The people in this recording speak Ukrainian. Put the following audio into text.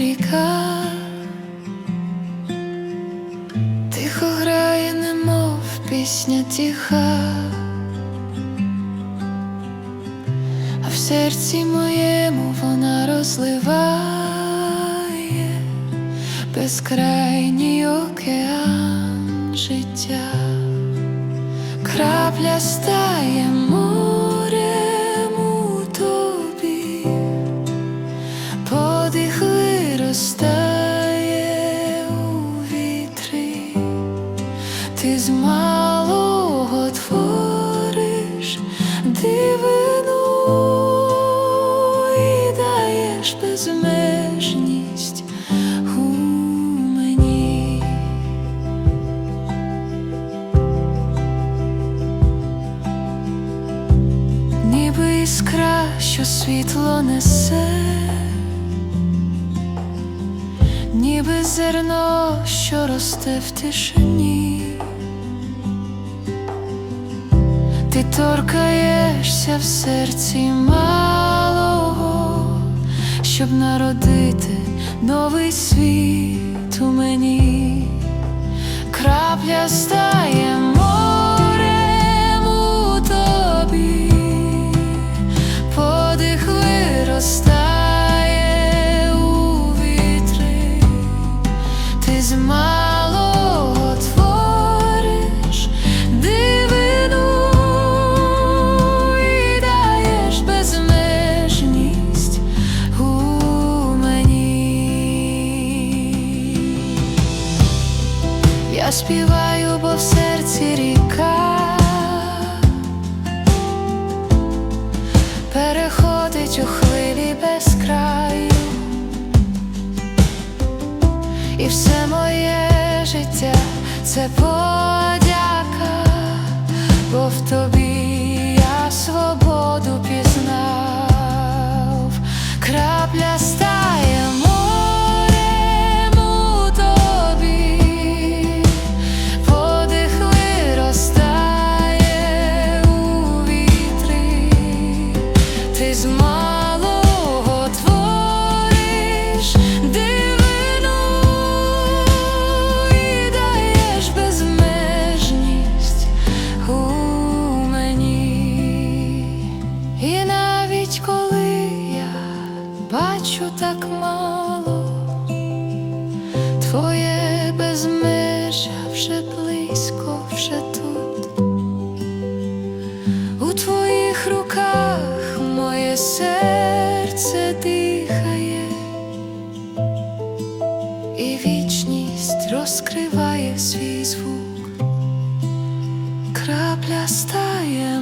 ріка, тихо грає, немов пісня тиха, а в серці моєму вона розливає безкрайній океан життя, крапля стає ти з малого твориш дивину і даєш безмежність у мені. ніби іскра, що світло несе, ніби зерно, що росте в тишині, ти торкаєшся в серці малого, щоб народити новий світ у мені, крапля стає Співаю, бо в серці ріка. Переходить у хвилі без краю, і все моє життя це подяка, бо в тобі бачу так мало, твоє безмежжя вже близько, вже тут. У твоїх руках моє серце дихає, і вічність розкриває свій звук, крапля стає.